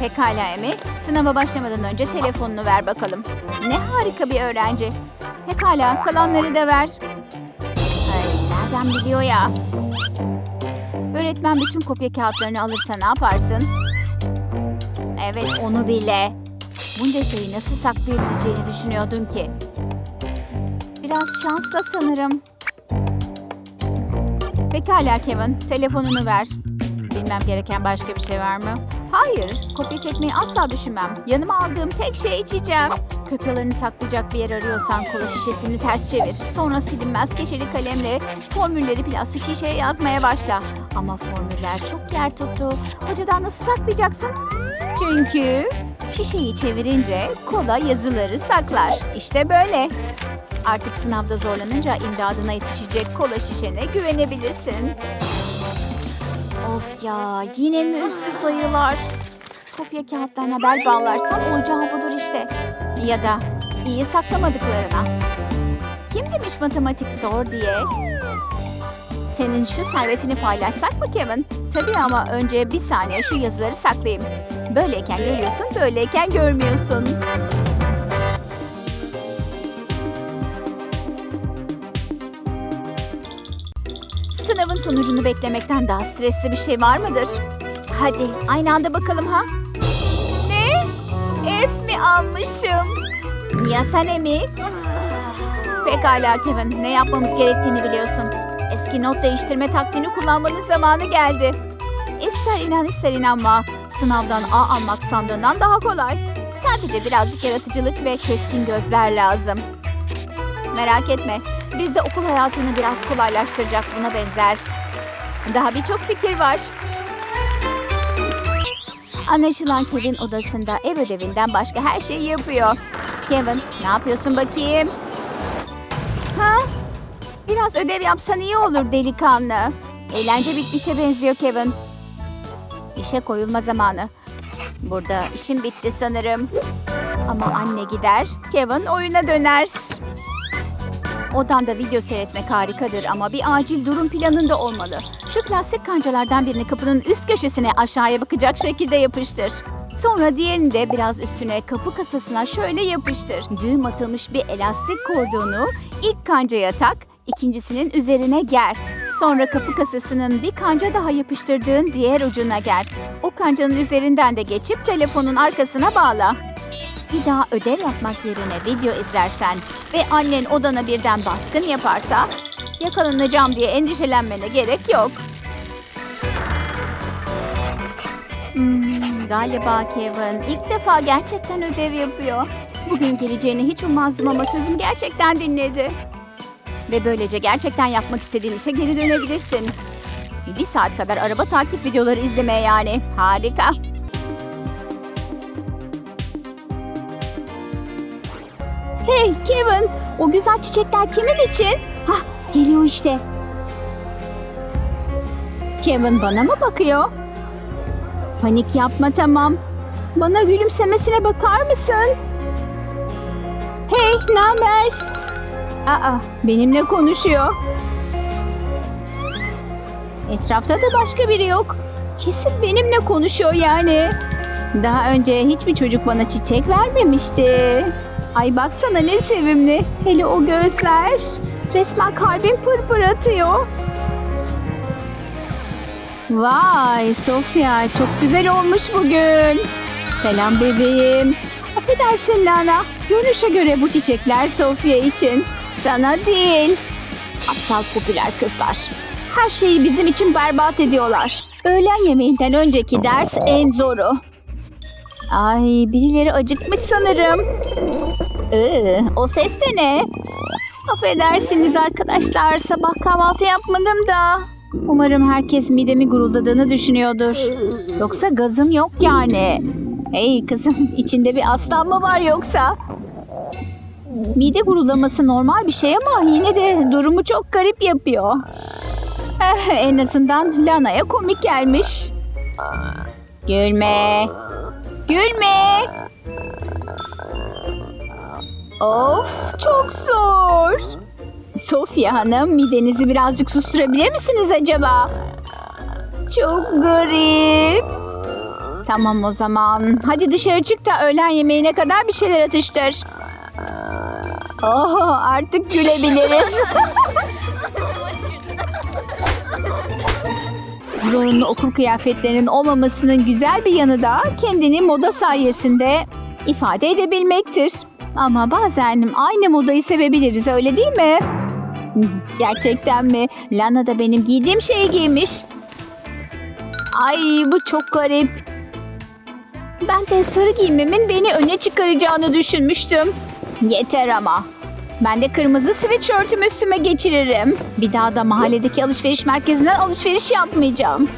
Pekala Emi. Sınava başlamadan önce telefonunu ver bakalım. Ne harika bir öğrenci. Pekala kalanları da ver. Ay, nereden biliyor ya? Öğretmen bütün kopya kağıtlarını alırsa ne yaparsın? Evet onu bile. Bunca şeyi nasıl saklayabileceğini düşünüyordun ki? Biraz şansla sanırım. Pekala Kevin, telefonunu ver. Bilmem gereken başka bir şey var mı? Hayır, kopya çekmeyi asla düşünmem. Yanıma aldığım tek şey içeceğim. Kopyalarını saklayacak bir yer arıyorsan kola şişesini ters çevir. Sonra silinmez keçeli kalemle formülleri plastik şişeye yazmaya başla. Ama formüller çok yer tuttu. Hocadan nasıl saklayacaksın? Çünkü şişeyi çevirince kola yazıları saklar. İşte böyle. Artık sınavda zorlanınca imdadına yetişecek kola şişene güvenebilirsin. Of ya yine mi üstü sayılar? Kopya kağıtlarına bel bağlarsan olacağı budur işte. Ya da iyi saklamadıklarına. Kim demiş matematik zor diye? Senin şu servetini paylaşsak mı Kevin? Tabii ama önce bir saniye şu yazıları saklayayım. Böyleyken görüyorsun, böyleyken görmüyorsun. Sonucunu beklemekten daha stresli bir şey var mıdır? Hadi aynı anda bakalım ha. Ne? F mi almışım? Ya sen Emi? Pekala Kevin, ne yapmamız gerektiğini biliyorsun. Eski not değiştirme taktiğini kullanmanın zamanı geldi. İster inan ister inanma, sınavdan A almak sandığından daha kolay. Sadece birazcık yaratıcılık ve keskin gözler lazım. Merak etme, bizde okul hayatını biraz kolaylaştıracak buna benzer. Daha birçok fikir var. Anlaşılan Kevin odasında ev ödevinden başka her şeyi yapıyor. Kevin, ne yapıyorsun bakayım? Ha? Biraz ödev yapsan iyi olur delikanlı. Eğlence bitmişe benziyor Kevin. İşe koyulma zamanı. Burada işim bitti sanırım. Ama anne gider, Kevin oyuna döner. Odanda video seyretmek harikadır ama bir acil durum planında olmalı. Şu plastik kancalardan birini kapının üst köşesine aşağıya bakacak şekilde yapıştır. Sonra diğerini de biraz üstüne kapı kasasına şöyle yapıştır. Düğüm atılmış bir elastik kordonu ilk kancaya tak, ikincisinin üzerine ger. Sonra kapı kasasının bir kanca daha yapıştırdığın diğer ucuna ger. O kancanın üzerinden de geçip telefonun arkasına bağla. Bir daha ödev yapmak yerine video izlersen ve annen odana birden baskın yaparsa yakalanacağım diye endişelenmene gerek yok. Hmm, galiba Kevin ilk defa gerçekten ödev yapıyor. Bugün geleceğini hiç ummazdım ama sözümü gerçekten dinledi. Ve böylece gerçekten yapmak istediğin işe geri dönebilirsin. Bir saat kadar araba takip videoları izlemeye yani. Harika. Hey Kevin, o güzel çiçekler kimin için? Hah, geliyor işte. Kevin bana mı bakıyor? Panik yapma tamam. Bana gülümsemesine bakar mısın? Hey, ne haber? Aa, benimle konuşuyor. Etrafta da başka biri yok. Kesin benimle konuşuyor yani. Daha önce hiçbir çocuk bana çiçek vermemişti. Ay baksana ne sevimli. Hele o gözler. Resmen kalbim pırpır atıyor. Vay Sofya çok güzel olmuş bugün. Selam bebeğim. Affedersin Lana. Görünüşe göre bu çiçekler Sofya için. Sana değil. Aptal popüler kızlar. Her şeyi bizim için berbat ediyorlar. Öğlen yemeğinden önceki ders en zoru. Ay birileri acıkmış sanırım. Ee, o ses de ne? Affedersiniz arkadaşlar sabah kahvaltı yapmadım da. Umarım herkes midemi guruldadığını düşünüyordur. Yoksa gazım yok yani. Hey kızım içinde bir aslan mı var yoksa? Mide guruldaması normal bir şey ama yine de durumu çok garip yapıyor. Eh, en azından Lana'ya komik gelmiş. Gülme. Gülme. Of çok zor. Sofya Hanım midenizi birazcık susturabilir misiniz acaba? Çok garip. Tamam o zaman. Hadi dışarı çık da öğlen yemeğine kadar bir şeyler atıştır. Oh artık gülebiliriz. Zorunlu okul kıyafetlerinin olmamasının güzel bir yanı da kendini moda sayesinde ifade edebilmektir. Ama bazen aynı modayı sevebiliriz öyle değil mi? Gerçekten mi? Lana da benim giydiğim şeyi giymiş. Ay bu çok garip. Ben de sarı giymemin beni öne çıkaracağını düşünmüştüm. Yeter ama. Ben de kırmızı sweatshirtümü üstüme geçiririm. Bir daha da mahalledeki alışveriş merkezinden alışveriş yapmayacağım.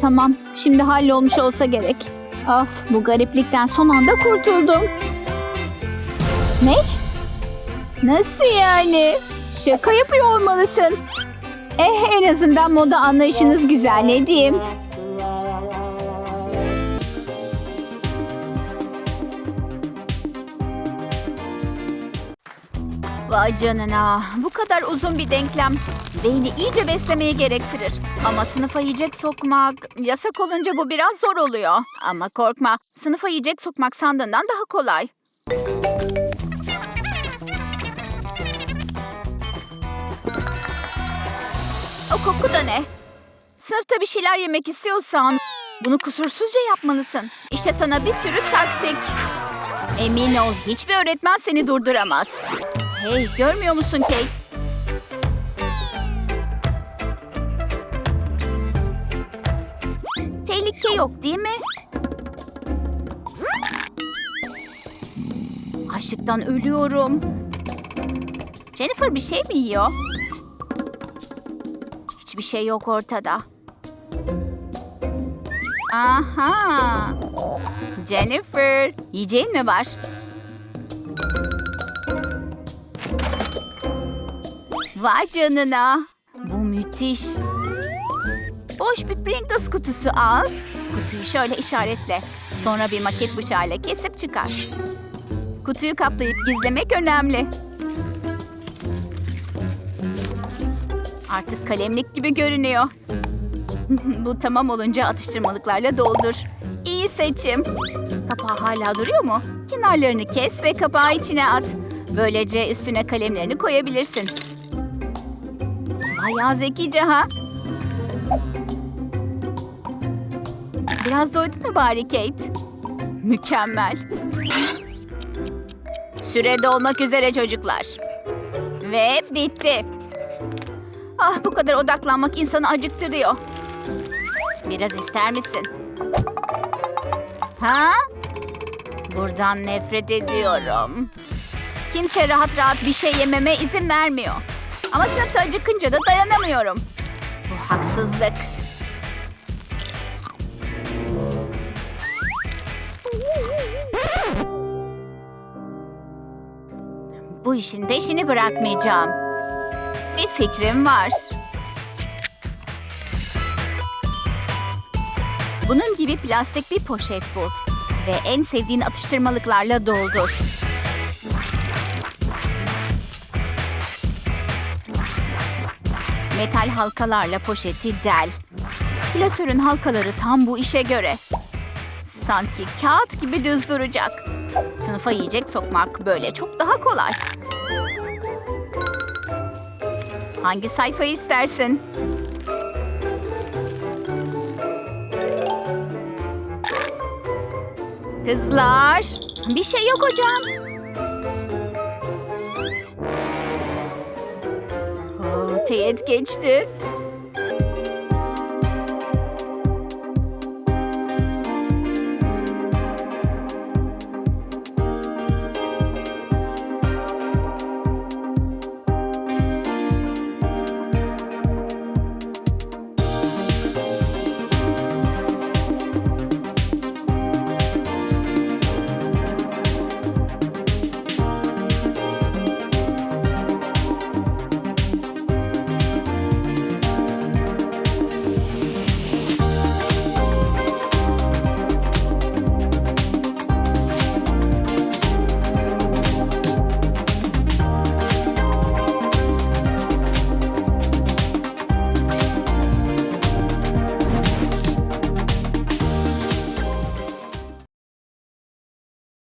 Tamam, şimdi hallolmuş olsa gerek. Of, bu gariplikten son anda kurtuldum. Ne? Nasıl yani? Şaka yapıyor olmalısın. Eh, en azından moda anlayışınız güzel, ne diyeyim? Vay canına. Bu kadar uzun bir denklem. Beyni iyice beslemeye gerektirir. Ama sınıfa yiyecek sokmak yasak olunca bu biraz zor oluyor. Ama korkma. Sınıfa yiyecek sokmak sandığından daha kolay. O koku da ne? Sınıfta bir şeyler yemek istiyorsan bunu kusursuzca yapmalısın. İşte sana bir sürü taktik. Emin ol hiçbir öğretmen seni durduramaz. Hey görmüyor musun Kate? Tehlike yok değil mi? Açlıktan ölüyorum. Jennifer bir şey mi yiyor? Hiçbir şey yok ortada. Aha! Jennifer, yiyeceğin mi var? Vay canına. Bu müthiş. Boş bir Pringles kutusu al. Kutuyu şöyle işaretle. Sonra bir maket bıçağıyla kesip çıkar. Kutuyu kaplayıp gizlemek önemli. Artık kalemlik gibi görünüyor. Bu tamam olunca atıştırmalıklarla doldur. İyi seçim. Kapağı hala duruyor mu? Kenarlarını kes ve kapağı içine at. Böylece üstüne kalemlerini koyabilirsin. Bayağı zekice ha? Biraz doydun mu bari Kate? Mükemmel. Süre dolmak üzere çocuklar. Ve bitti. Ah bu kadar odaklanmak insanı acıktırıyor. Biraz ister misin? Ha? Buradan nefret ediyorum. Kimse rahat rahat bir şey yememe izin vermiyor. Ama sınıfta acıkınca da dayanamıyorum. Bu haksızlık. Bu işin peşini bırakmayacağım. Bir fikrim var. Bunun gibi plastik bir poşet bul. Ve en sevdiğin atıştırmalıklarla doldur. Metal halkalarla poşeti del. Klasörün halkaları tam bu işe göre. Sanki kağıt gibi düz duracak. Sınıfa yiyecek sokmak böyle çok daha kolay. Hangi sayfayı istersin? Kızlar, bir şey yok hocam. Teğet geçti.